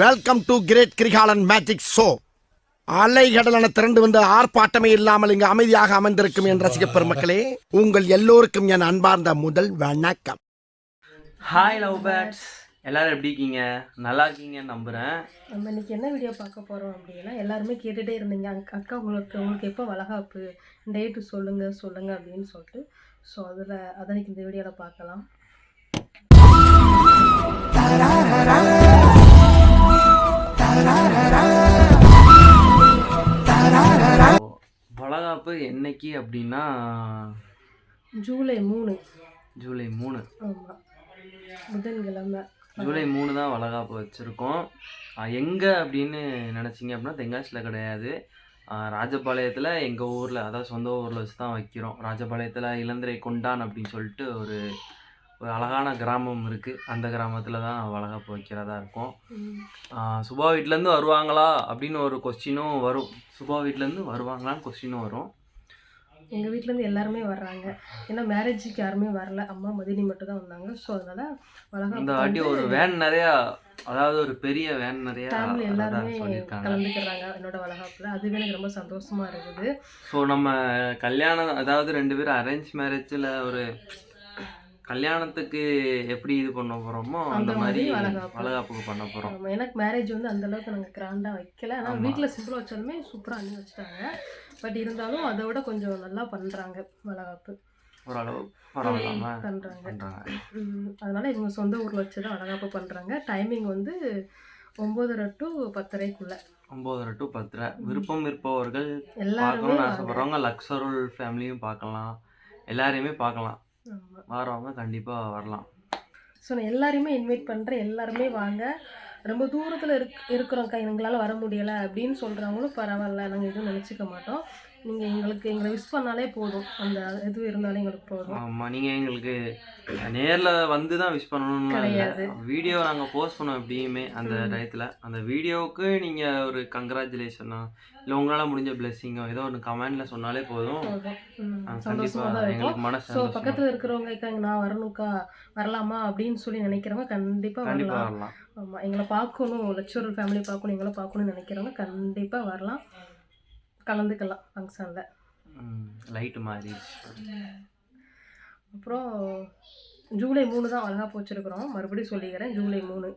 Welcome to great Kirikalan magic show அலைகடலான திரண்டு வந்து ஆர்ப்பாட்டமே இல்லாமல் இங்கு அமைதியாக அமைந்திருக்கும் என் ரசிக பெருமக்களே உங்கள் எல்லோருக்கும் என் அன்பார்ந்த முதல் வணக்கம். ஹாய் லவ் பேட்ஸ் எல்லாரும் எப்படி இருக்கீங்க? நல்லா இருக்கீங்கன்னு நம்புகிறேன் நம்ம இன்னைக்கு என்ன வீடியோ பார்க்க போகிறோம் அப்படின்னா எல்லாருமே கேட்டுகிட்டே இருந்தீங்க. அக்கா அக்கா உங்களுக்கு உங்களுக்கு எப்போ வளகாப்பு டேட்டு சொல்லுங்கள் சொல்லுங்கள் அப்படின்னு சொல்லிட்டு. ஸோ அதில் அதை இன்னைக்கு இந்த வீடியோவில் பார்க்கலாம். வளகாப்பு என்னைக்கு அப்படின்னா ஜூலை மூணு. ஜூலை மூணு. ஆமாம் புதன்கிழமை. ஜூலை மூணு தான் வளகாப்பு வச்சுருக்கோம். எங்கே அப்படின்னு நினச்சிங்க அப்படின்னா தென்காசியில் கிடையாது. ராஜபாளையத்தில் எங்கள் ஊரில் அதாவது சொந்த ஊரில் வச்சு தான் வைக்கிறோம். ராஜபாளையத்தில் இளந்திரை கொண்டான் அப்படின்னு சொல்லிட்டு ஒரு ஒரு அழகான கிராமம் இருக்குது அந்த கிராமத்தில் தான் வளகாப்பு வைக்கிறதா இருக்கும். சுபா வீட்டிலேருந்து வருவாங்களா? அப்படின்னு ஒரு கொஸ்டினும் வரும். சுபா வீட்டிலேருந்து வருவாங்களான்னு கொஸ்டினும் வரும். எங்கள் வீட்டிலேருந்து எல்லாருமே வர்றாங்க. ஏன்னா மேரேஜுக்கு யாருமே வரல. அம்மா மதினி மட்டும் தான் வந்தாங்க. ஸோ அதனால் இந்த வளகாப்பு வாட்டி ஒரு வேன் நிறையா அதாவது ஒரு பெரிய வேன் நிறையா ஃபேமிலி எல்லாருமே கலந்துக்கிறாங்க என்னோட வளகாப்பில். அதுவே எனக்கு ரொம்ப சந்தோஷமாக இருக்குது. ஸோ நம்ம கல்யாணம் அதாவது ரெண்டு பேரும் அரேஞ்ச் மேரேஜில் ஒரு கல்யாணத்துக்கு எப்படி இது பண்ண போகிறோமோ அந்த மாதிரி மாதிரி வளகாப்பு. வளகாப்புக்கு பண்ண போகிறோம் எனக்கு மேரேஜ் வந்து அந்த அளவுக்கு நாங்கள் கிராண்டாக வைக்கல. ஆனால். வீட்டில் சிம்பிளாக வச்சாலுமே சூப்பராக அண்ணி வச்சுட்டாங்க. பட் இருந்தாலும் அதை விட கொஞ்சம் நல்லா பண்ணுறாங்க வளகாப்பு. ஓரளவு பரவாயில்லாம பண்ணுறாங்க அதனால இவங்க சொந்த ஊரில் வச்சு தான் வளகாப்பு பண்ணுறாங்க டைமிங் வந்து ஒம்போதரை டு பத்தரைக்குள்ள. ஒம்போதரை டு பத்தரை. விருப்பம் இருப்பவர்கள் எல்லாருமே. ஆசைப்படுறவங்க லக்ஸருள் ஃபேமிலியும் பார்க்கலாம். எல்லாரையுமே பார்க்கலாம். வரவங்க கண்டிப்பாக வரலாம். ஸோ நான் எல்லாரையுமே இன்வைட் பண்ணுறேன் எல்லாருமே வாங்க. ரொம்ப தூரத்தில் இருக் இருக்கிறோம்க்கா. எங்களால் வர முடியலை அப்படின்னு சொல்கிறவங்களும் பரவாயில்ல. நாங்கள் எதுவும் நினச்சிக்க மாட்டோம். நீங்கள் எங்களுக்கு எங்களை விஷ் பண்ணாலே போதும். அந்த இது இருந்தாலே எங்களுக்கு போதும். ஆமாம் நீங்கள் எங்களுக்கு நேரில் வந்து தான் விஷ் பண்ணணும்னு கிடையாது. வீடியோ நாங்கள் போஸ்ட் பண்ணோம் எப்படியுமே அந்த டயத்தில். அந்த வீடியோவுக்கு நீங்கள் ஒரு கங்க்ராச்சுலேஷனோ இல்லை உங்களால் முடிஞ்ச பிளெஸ்ஸிங்கோ ஏதோ ஒன்று கமெண்டில் சொன்னாலே போதும். போதும். ம், நாங்க சந்தோஷமா கண்டிப்பா தான் எங்களுக்கு மனசு ஸோ பக்கத்தில் இருக்கிறவங்க நான் வரணும்க்கா வரலாமா அப்படின்னு சொல்லி நினைக்கிறவங்க கண்டிப்பாக கண்டிப்பாக வரலாம். ஆமாம் எங்களை பார்க்கணும் லட்சுவர் ஃபேமிலி பார்க்கணும் எங்களை பார்க்கணும்னு நினைக்கிறவங்க கண்டிப்பாக வரலாம். கலந்துக்கலாம் ஃபங்க்ஷனில் லைட்டு மாதிரி அப்புறம் ஜூலை மூணு தான் வளகாப்பு வச்சுருக்குறோம் மறுபடியும் சொல்லிக்கிறேன் ஜூலை மூணு.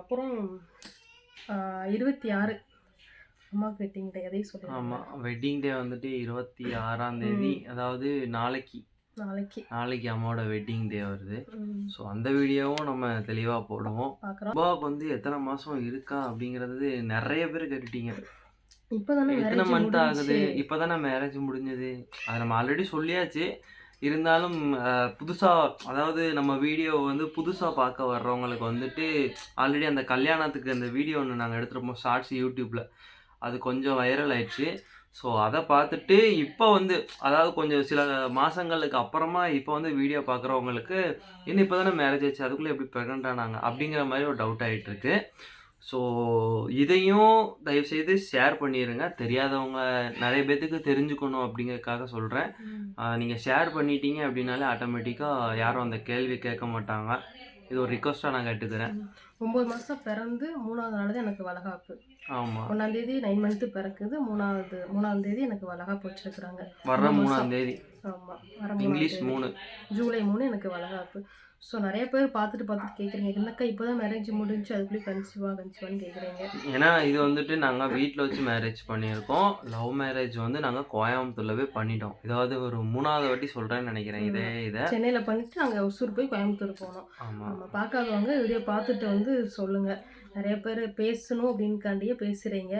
அப்புறம் இருபத்தி ஆறு. அம்மாவுக்கு வெட்டிங் டே அதையும் சொல்லிடுறேன். ஆமாம் வெட்டிங் டே வந்துட்டு இருபத்தி ஆறாம் தேதி அதாவது நாளைக்கு. நாளைக்கு. நாளைக்கு அம்மாவோட வெட்டிங் டே வருது. ஸோ அந்த வீடியோவும் நம்ம தெளிவாக போடுவோம். அப்பாவுக்கு வந்து எத்தனை மாதம் இருக்கா அப்படிங்கிறது நிறைய பேர் கேட்டுட்டீங்க. இப்போ தானே எத்தனை மந்த் ஆகுது? இப்போதானே மேரேஜ் முடிஞ்சது. அதை நம்ம ஆல்ரெடி சொல்லியாச்சு. இருந்தாலும் அஹ், புதுசா அதாவது நம்ம வீடியோ வந்து புதுசா பார்க்க வர்றவங்களுக்கு வந்துட்டு ஆல்ரெடி அந்த கல்யாணத்துக்கு அந்த வீடியோ ஒன்று நாங்கள் எடுத்துருப்போம் ஷார்ட்ஸ் யூடியூப்ல அது கொஞ்சம் வைரல் ஆயிடுச்சு. ஸோ அதை பார்த்துட்டு இப்போ வந்து அதாவது கொஞ்சம் சில மாதங்களுக்கு அப்புறமா இப்போ வந்து வீடியோ பார்க்குறவங்களுக்கு இன்னும் இப்போ தானே மேரேஜ் ஆச்சு அதுக்குள்ளே எப்படி ப்ரெக்னென்ட் ஆனாங்க? அப்படிங்கிற மாதிரி ஒரு டவுட் ஆகிட்டு இருக்கு ஸோ இதையும் தயவுசெய்து ஷேர் பண்ணிடுங்க தெரியாதவங்க நிறைய பேர்த்துக்கு தெரிஞ்சுக்கணும் அப்படிங்கறதுக்காக சொல்கிறேன் நீங்கள் ஷேர் பண்ணிட்டீங்க அப்படின்னாலே ஆட்டோமேட்டிக்காக யாரும் அந்த கேள்வி கேட்க மாட்டாங்க. இது ஒரு ரிக்வஸ்ட்டாக நான் கேட்டுக்கிறேன். ஒம்பது மாதம் பிறந்து மூணாவது நாள் தான் எனக்கு வளகாப்பு. ஆமாம் ஒன்றாந்தேதி நைன் மந்த்து பிறக்குது. மூணாவது மூணாம் தேதி எனக்கு வளகாப்பு வச்சிருக்கிறாங்க. வர்ற மூணு மூணாம் மாசம். தேதி. ஆமாம் இங்கிலீஷ். மூணு. ஜூலை மூணு எனக்கு வளகாப்பு. ஸோ நிறைய பேர் பார்த்துட்டு பார்த்துட்டு கேட்குறீங்க. என்னக்கா இப்போ தான் மேரேஜ் முடிஞ்சு அதுக்குள்ளே கன்சிவா கன்சிவான்னு கேட்குறீங்க. ஏன்னா இது வந்துட்டு நாங்கள் வீட்டில் வச்சு மேரேஜ் பண்ணியிருக்கோம். லவ் மேரேஜ் வந்து நாங்கள் கோயம்புத்தூர்ல போய் பண்ணிட்டோம். இதாவது ஒரு மூணாவது வாட்டி சொல்கிறேன்னு நினைக்கிறேன். இதே இதை. சென்னையில் பண்ணிட்டு நாங்கள் ஒசூர் போய் கோயம்புத்தூர் போனோம். ஆமாம் நம்ம பார்க்காதவங்க வீடியோ பார்த்துட்டு வந்து சொல்லுங்கள் நிறைய பேர் பேசணும் அப்படின்காண்டியே பேசுகிறீங்க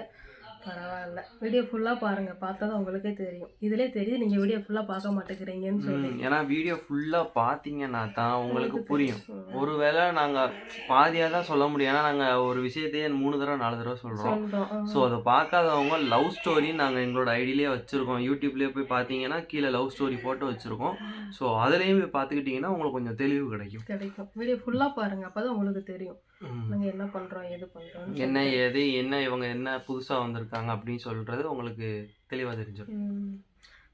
பரவாயில்ல. வீடியோ ஃபுல்லாக பாருங்கள் பார்த்தா தான் உங்களுக்கே தெரியும். இதிலே தெரியுது நீங்கள் வீடியோ ஃபுல்லாக பார்க்க மாட்டேங்கிறீங்கன்னு சொல்லி ஏன்னா வீடியோ ஃபுல்லாக பார்த்தீங்கன்னா தான் உங்களுக்கு புரியும். ஒருவேளை நாங்கள் பாதியாக தான் சொல்ல முடியும். ஏன்னா நாங்கள் ஒரு விஷயத்தையே மூணு தடவை நாலு தடவை சொல்கிறோம். ஸோ அதை பார்க்காதவங்க லவ் ஸ்டோரி நாங்கள் எங்களோட ஐடியிலே வச்சுருக்கோம். யூடியூப்லேயே போய் பார்த்தீங்கன்னா கீழே லவ் ஸ்டோரி போட்டு வச்சுருக்கோம். ஸோ அதுலேயும் போய் பார்த்துக்கிட்டிங்கன்னா உங்களுக்கு கொஞ்சம் தெளிவு கிடைக்கும். கிடைக்கும். வீடியோ ஃபுல்லாக பாருங்கள் அப்போ தான் உங்களுக்கு தெரியும். நாங்கள் என்ன பண்ணுறோம் எது பண்ணுறோம் என்ன ஏது என்ன இவங்க என்ன புதுசாக வந்திருக்காங்க. அப்படின்னு சொல்கிறது உங்களுக்கு தெளிவாக தெரிஞ்சிடும்.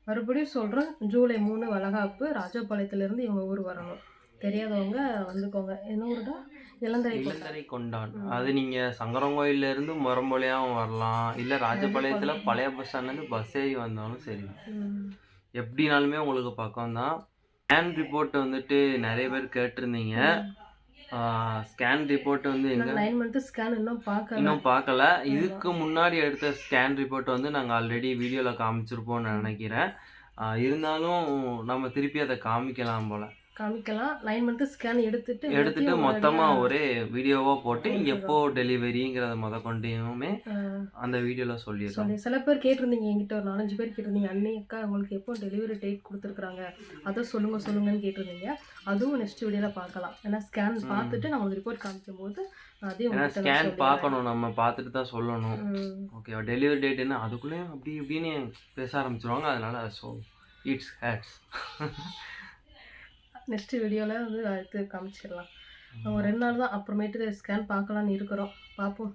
மறுபடியும் சொல்கிறேன் ஜூலை மூணு வளகாப்பு ராஜபாளையத்துலேருந்து இவங்க ஊர் வரணும். தெரியாதவங்க வந்துக்கோங்க. என்ன ஊருடா? இளந்தரை இளந்தரை கொண்டான். அது நீங்க சங்கரங்கோயில்ல இருந்து முரம்பொழியாவும் வரலாம். இல்ல ராஜபாளையத்துல பழைய பஸ் ஸ்டாண்ட்ல இருந்து பஸ் ஏறி வந்தாலும் சரி. எப்படினாலுமே உங்களுக்கு பக்கம் தான் ஸ்கேன் ரிப்போர்ட் வந்துட்டு நிறைய பேர் கேட்டிருந்தீங்க. ஸ்கேன் ரிப்போர்ட் வந்து எங்க நான் மந்த்து ஸ்கேன் இன்னும் பார்க்கல. இன்னும் பார்க்கல. இதுக்கு முன்னாடி எடுத்த ஸ்கேன் ரிப்போர்ட் வந்து நாங்கள் ஆல்ரெடி வீடியோவில் காமிச்சிருப்போம்னு நினைக்கிறேன். இருந்தாலும் நம்ம திருப்பி அதை காமிக்கலாம் போல. காமிக்கலாம். நைன் மந்த்து ஸ்கேன் எடுத்துட்டு எடுத்துட்டு எல்லாத்தையும் மொத்தமா ஒரேடியா, ஒரே வீடியோவா போட்டு. எப்போ டெலிவரிங்கிறத முத கொண்டையுமே அந்த வீடியோல சொல்லிடுறோம். சொல்லி சில பேர் கேட்டிருந்தீங்க என்கிட்ட ஒரு நாலஞ்சு பேர் கேட்டிருந்தீங்க அண்ணே அக்கா உங்களுக்கு எப்போ டெலிவரி டேட் கொடுத்துருக்காங்க அதை சொல்லுங்க சொல்லுங்கன்னு கேட்டிருந்தீங்க. அதுவும் நெக்ஸ்ட் வீடியோவில் பார்க்கலாம். ஏன்னா ஸ்கேன் பார்த்துட்டு நான் உங்களுக்கு ரிப்போர்ட் காமிக்கும் போது ஏன்னா ஸ்கேன். பார்க்கணும் நம்ம பார்த்துட்டு தான் சொல்லணும். ம். ஓகே டெலிவரி டேட் என்ன? அதுக்குள்ளேயும் அப்படி இப்படின்னு பேச ஆரம்பிச்சிருவாங்க. அதனால ஸோ இட்ஸ் ஹேட்ஸ் நெக்ஸ்ட் வீடியோவில் வந்து அடுத்து காமிச்சிடலாம். ஒரு ரெண்டு நாள் தான் அப்புறமேட்டு ஸ்கேன் பார்க்கலான்னு இருக்கிறோம். பார்ப்போம்.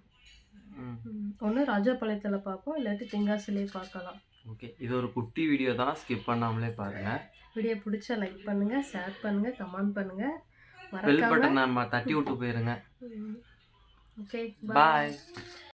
ஒன்று ராஜபாளையத்தில் பார்ப்போம் இல்லாட்டி தென்காசிலே பார்க்கலாம். ஓகே. இது ஒரு குட்டி வீடியோ தான். ஸ்கிப் பண்ணாமலே பாருங்க. வீடியோ பிடிச்சா லைக் பண்ணுங்கள் ஷேர் பண்ணுங்கள் கமெண்ட் பண்ணுங்கள் பெல் பட்டன் நம்ம தட்டி விட்டு போயிருங்க. Okay bye